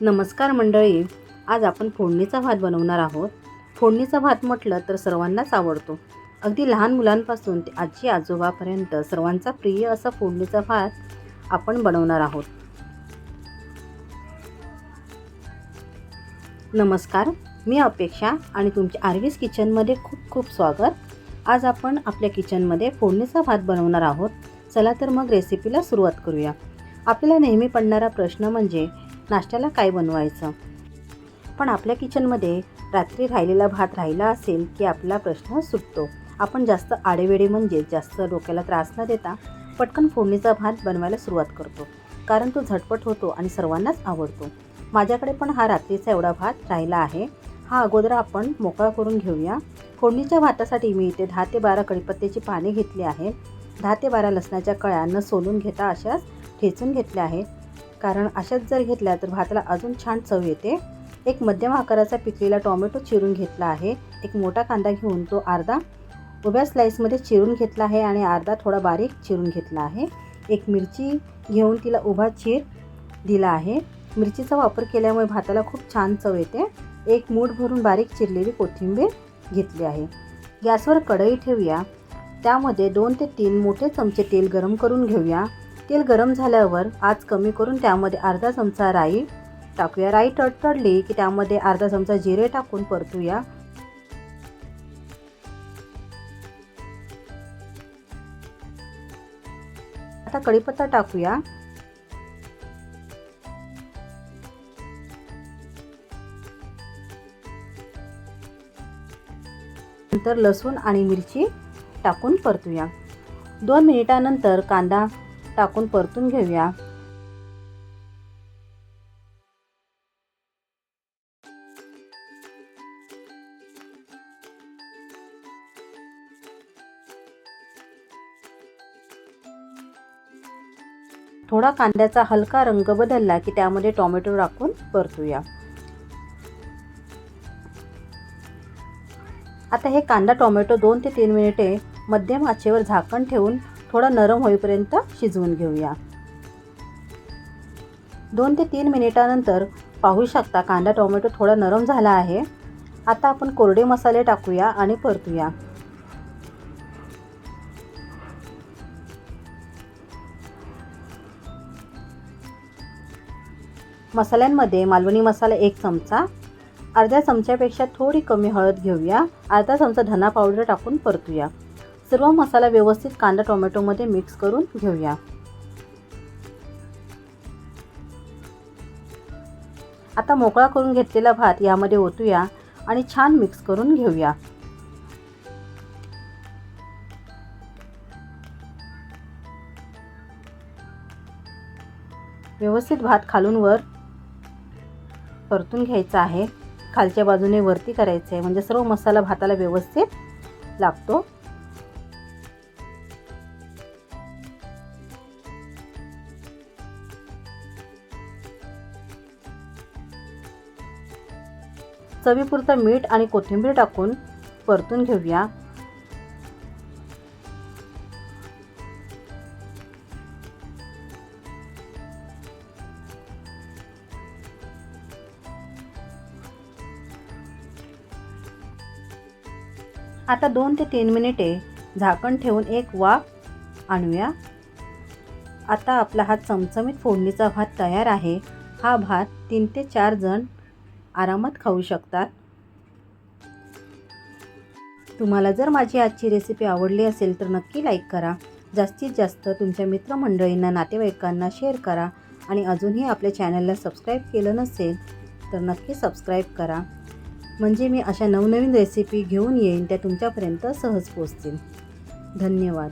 नमस्कार मंडळी. आज आपण फोडणीचा भात बनवणार आहोत. फोडणीचा भात म्हटलं तर सर्वांनाच आवडतो. अगदी लहान मुलांपासून ते आजी आजोबापर्यंत सर्वांचा प्रिय असा फोडणीचा भात आपण बनवणार आहोत. नमस्कार मी अपेक्षा आणि तुमच्या आर्वीस किचनमध्ये खूप खूप स्वागत. आज आपण आपल्या किचनमध्ये फोडणीचा भात बनवणार आहोत. चला तर मग रेसिपीला सुरुवात करूया. आपल्याला नेहमी पडणारा प्रश्न म्हणजे नाश्त्याला काय बनवायचं? पण आपल्या किचनमध्ये रात्री राहिलेला भात राहिला असेल की आपला प्रश्न सुटतो. आपण जास्त आडेवेडे म्हणजे जास्त डोक्याला त्रास न देता पटकन फोडणीचा भात बनवायला सुरुवात करतो. कारण तो झटपट होतो आणि सर्वांनाच आवडतो. माझ्याकडे पण हा रात्रीचा एवढा भात राहिला आहे. हा अगोदर आपण मोकळा करून घेऊया. फोडणीच्या भातासाठी मी इथे दहा ते बारा कडीपत्त्याची पाने घेतली आहेत. दहा ते बारा लसणाच्या कळ्या न सोलून घेता अशाच ठेचून घेतल्या आहेत. कारण अशाच जर घेतल्या तर भाताला अजून छान चव येते. एक मध्यम आकाराचा पिकलेला टॉमॅटो चिरून घेतला आहे. एक मोठा कांदा घेऊन तो अर्धा उभ्या स्लाईसमध्ये चिरून घेतला आहे आणि अर्धा थोडा बारीक चिरून घेतला आहे. एक मिरची घेऊन तिला उभा चीर दिला आहे. मिरचीचा वापर केल्यामुळे भाताला खूप छान चव येते. एक मूठ भरून बारीक चिरलेली कोथिंबीर घेतली आहे. गॅसवर कढई ठेवूया. त्यामध्ये दोन ते तीन मोठे चमचे तेल गरम करून घेऊया. तेल गरम झाल्यावर आज कमी करून त्यामध्ये अर्धा चमचा राई टाकूया. राई तडतडली की त्यामध्ये अर्धा चमचा जिरे टाकून परतूया. आता कढीपत्ता टाकूया. नंतर लसूण आणि मिरची टाकून परतूया. दोन मिनिटानंतर कांदा टाकून परतून घेऊया. थोडा कांद्याचा हलका रंग बदलला की त्यामध्ये टोमॅटो टाकून परतूया. आता हे कांदा टोमॅटो दोन ते तीन मिनिटे मध्यम आचेवर झाकण ठेवून थोडा नरम होईपर्यंत शिजवून घेऊया. दोन ते तीन मिनिटानंतर पाहू शकता कांदा टोमॅटो थोडा नरम झाला आहे. आता आपण कोरडे मसाले टाकूया आणि परतूया. मसाल्यांमध्ये मालवणी मसाला एक चमचा अर्ध्या चमच्यापेक्षा थोडी कमी हळद घेऊया अर्धा चमचा धना पावडर टाकून परतूया. सर्व मसाला व्यवस्थित कांदा टोमॅटोमध्ये मिक्स करून घेऊया. आता मोकळा करून घेतलेला भात यामध्ये ओतूया आणि छान मिक्स करून घेऊया. व्यवस्थित भात खालून वर परतून घ्यायचा आहे. खालच्या बाजूने वरती करायचं आहे म्हणजे सर्व मसाला भाताला व्यवस्थित लागतो. चवीपुरतं मीठ आणि कोथिंबीर टाकून परतून घेऊया. आता दोन ते तीन मिनिटे झाकण ठेवून एक वाफ आणूया. आता आपला हा चमचमीत फोडणीचा भात तयार आहे. हा भात तीन ते चार जण आरामात खाऊ शकतात. तुम्हाला जर माझी आजची रेसिपी आवडली असेल तर नक्की लाईक करा. जास्तीत जास्त तुमच्या मित्रमंडळींना नातेवाईकांना शेअर करा आणि अजूनही आपल्या चॅनलला सबस्क्राईब केलं नसेल तर नक्की सबस्क्राईब करा. म्हणजे मी अशा नवनवीन रेसिपी घेऊन येईन त्या तुमच्यापर्यंत सहज पोचतील धन्यवाद.